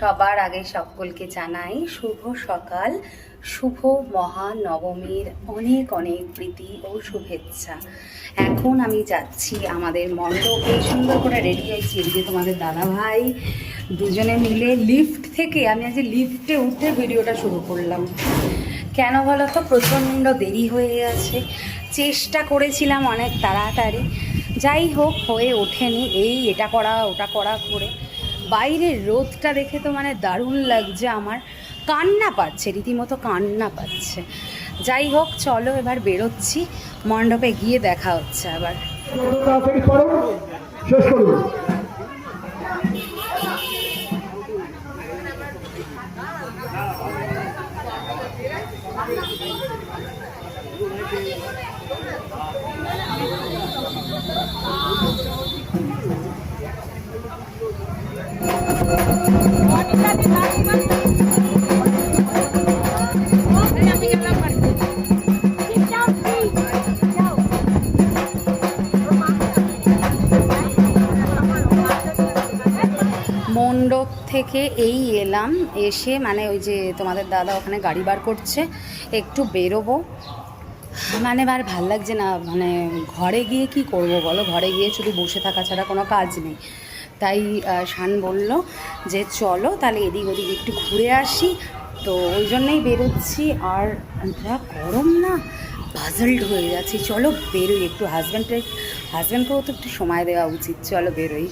সবার আগে সকলকে জানাই শুভ সকাল, শুভ মহানবমীর অনেক অনেক প্রীতি ও শুভেচ্ছা। এখন আমি যাচ্ছি আমাদের মণ্ডপে। সুন্দর করে রেডি হয়েছি। এদিকে তোমাদের দাদা ভাই দুজনে মিলে লিফট থেকে, আমি আজ লিফটে উঠে ভিডিওটা শুরু করলাম। কেন বলো তো? প্রচণ্ড দেরি হয়ে গেছে। চেষ্টা করেছিলাম অনেক তাড়াতাড়ি। যাই হোক, হয়ে ওঠেনি। এই এটা করা, ওটা করা করে বাইরের রোদটা দেখে তো মানে দারুণ লাগছে আমার। কান্না পাচ্ছে, রীতিমতো কান্না পাচ্ছে। যাই হোক, চলো এবার বেরোচ্ছি। মণ্ডপে গিয়ে দেখা হচ্ছে আবার। মণ্ডপ থেকে এই এলাম, এসে মানে ওই যে তোমাদের দাদা ওখানে গাড়ি বার করছে, একটু বেরোবো। মানে আর ভালো লাগছে না মানে ঘরে গিয়ে কি করব বলো? ঘরে গিয়ে শুধু বসে থাকা ছাড়া কোনো কাজ নেই। তাই শান বলল যে চলো তাহলে এদিক ওদিক একটু ঘুরে আসি। তো ওই জন্যই বেরোচ্ছি। আর যা গরম না পাজলড হয়ে যাচ্ছি। চলো বেরোই একটু। হাজব্যান্ডের হাজব্যান্ডকেও তো একটু সময় দেওয়া উচিত। চলো বেরোই।